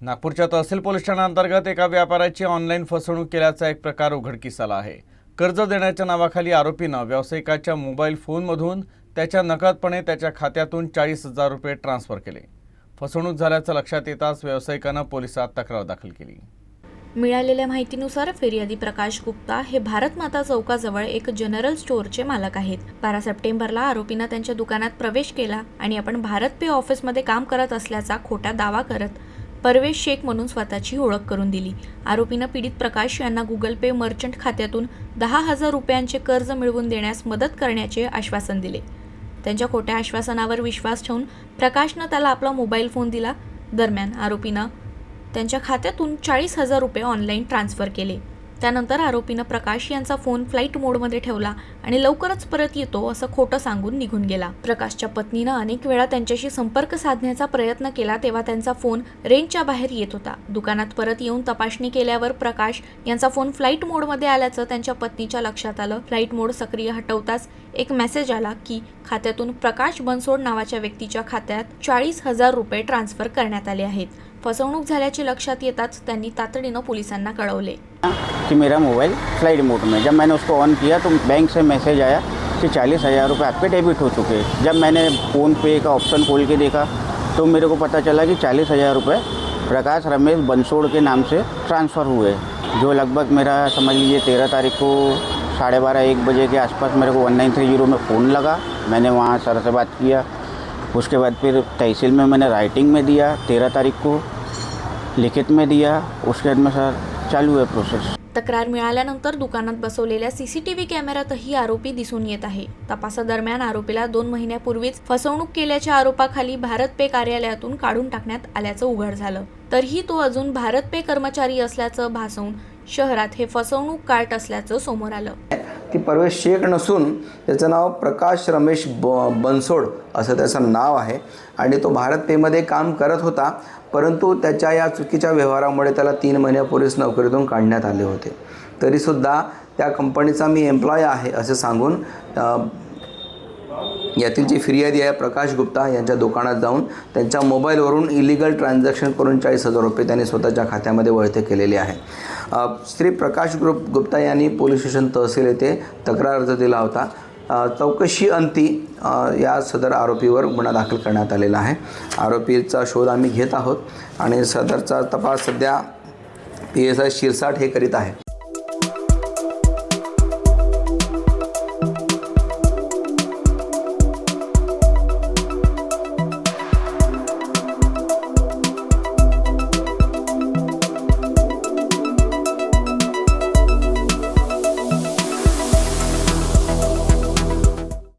नागपूरच्या तहसील पोलीस ठाण्याअंतर्गत एका व्यापाऱ्याची ऑनलाईन फसवणूक केल्याचा एक प्रकार उघडकीस आला आहे. कर्ज देण्याच्या नावाखाली आरोपीनं व्यावसायिकाच्या मोबाईल फोनमधून त्याच्या नकदपणे त्याच्या खात्यातून चाळीस हजार रुपये ट्रान्स्फर केले. फसवणूक झाल्याचं लक्षात येताच व्यावसायिकानं पोलिसात तक्रार दाखल केली. मिळालेल्या माहितीनुसार फिर्यादी प्रकाश गुप्ता हे भारत माता चौकाजवळ एक जनरल स्टोअरचे मालक आहेत. बारा सप्टेंबरला आरोपीनं त्यांच्या दुकानात प्रवेश केला आणि आपण भारत पे ऑफिसमध्ये काम करत असल्याचा खोटा दावा करत परवेश शेख म्हणून स्वतःची ओळख करून दिली. आरोपीनं पीडित प्रकाश यांना गुगल पे मर्चंट खात्यातून दहा हजार रुपयांचे कर्ज मिळवून देण्यास मदत करण्याचे आश्वासन दिले. त्यांच्या खोट्या आश्वासनावर विश्वास ठेवून प्रकाशनं त्याला आपला मोबाईल फोन दिला. दरम्यान आरोपीनं त्यांच्या खात्यातून चाळीस हजार रुपये ऑनलाईन ट्रान्स्फर केले. त्यानंतर आरोपीनं प्रकाश यांचा फोन फ्लाईट मोडमध्ये ठेवला आणि लवकरच परत येतो असं खोटं सांगून निघून गेला. प्रकाशच्या पत्नीनं अनेक वेळा त्यांच्याशी संपर्क साधण्याचा प्रयत्न केला तेव्हा त्यांचा फोन रेंजच्या बाहेर येत होता. दुकानात परत येऊन तपासणी केल्यावर प्रकाश यांचा फोन फ्लाईट मोडमध्ये आल्याचं त्यांच्या पत्नीच्या लक्षात आलं. फ्लाईट मोड सक्रिय हटवताच एक मेसेज आला की खात्यातून प्रकाश बनसोड नावाच्या व्यक्तीच्या खात्यात चाळीस हजार रुपये ट्रान्स्फर करण्यात आले आहेत. फसवणूक झाल्याचे लक्षात येताच त्यांनी तातडीनं पोलिसांना कळवले. कि मेरा मोबाइल फ्लाइट मोड में जब मैंने उसको ऑन किया तो बैंक से मैसेज आया कि चालीस हज़ार रुपये आपके डेबिट हो चुके हैं। जब मैंने फ़ोन पे का ऑप्शन खोल के देखा तो मेरे को पता चला कि चालीस हज़ार रुपये प्रकाश रमेश बंसोड़ के नाम से ट्रांसफ़र हुए जो लगभग मेरा समझ लीजिए तेरह तारीख को साढ़े बारह एक बजे के आसपास मेरे को वन नाइन थ्री जीरो में फ़ोन लगा। मैंने वहाँ सर से बात किया। उसके बाद फिर तहसील में मैंने राइटिंग में दिया तेरह तारीख को। लिखित में दिया उसके अनुसार चालू है प्रोसेस तक्रार मिळाल्यानंतर दुकानात बसवलेल्या सीसीटीव्ही कॅमेऱ्यातही आरोपी दिसून येत आहे. तपासादरम्यान आरोपीला दोन महिन्यापूर्वीच फसवणूक केल्याच्या आरोपाखाली भारत पे कार्यालयातून काढून टाकण्यात आल्याचं उघड झालं. तरीही तो अजून भारत पे कर्मचारी असल्याचं भासवून शहरात हे फसवणूक कार्ट असल्याचं समोर आलं. ती परवेश शेख नसून त्याचं नाव प्रकाश रमेश ब बनसोड असं त्याचं नाव आहे. आणि तो भारत पेमध्ये काम करत होता परंतु त्याच्या या चुकीच्या व्यवहारामुळे त्याला तीन महिन्यापूर्वीच नोकरीतून काढण्यात आले होते. तरीसुद्धा त्या कंपनीचा मी एम्प्लॉय आहे असे सांगून यातील जी फिर्यादी आहे प्रकाश गुप्ता यांच्या दुकानात जाऊन त्यांच्या मोबाईलवरून इलिगल ट्रान्झॅक्शन करून चाळीस हजार रुपये त्यांनी स्वतःच्या खात्यामध्ये वळते केलेले आहे. श्री प्रकाश ग्रुप गुप्ता यांनी पोलीस स्टेशन तहसील येथे तक्रार अर्ज दिला होता. चौकशी अंती या सदर आरोपीवर गुन्हा दाखल करण्यात आलेला आहे. आरोपीचा शोध आम्ही घेत आहोत आणि सदरचा तपास सध्या पी एस आय शिरसाट हे करीत आहे.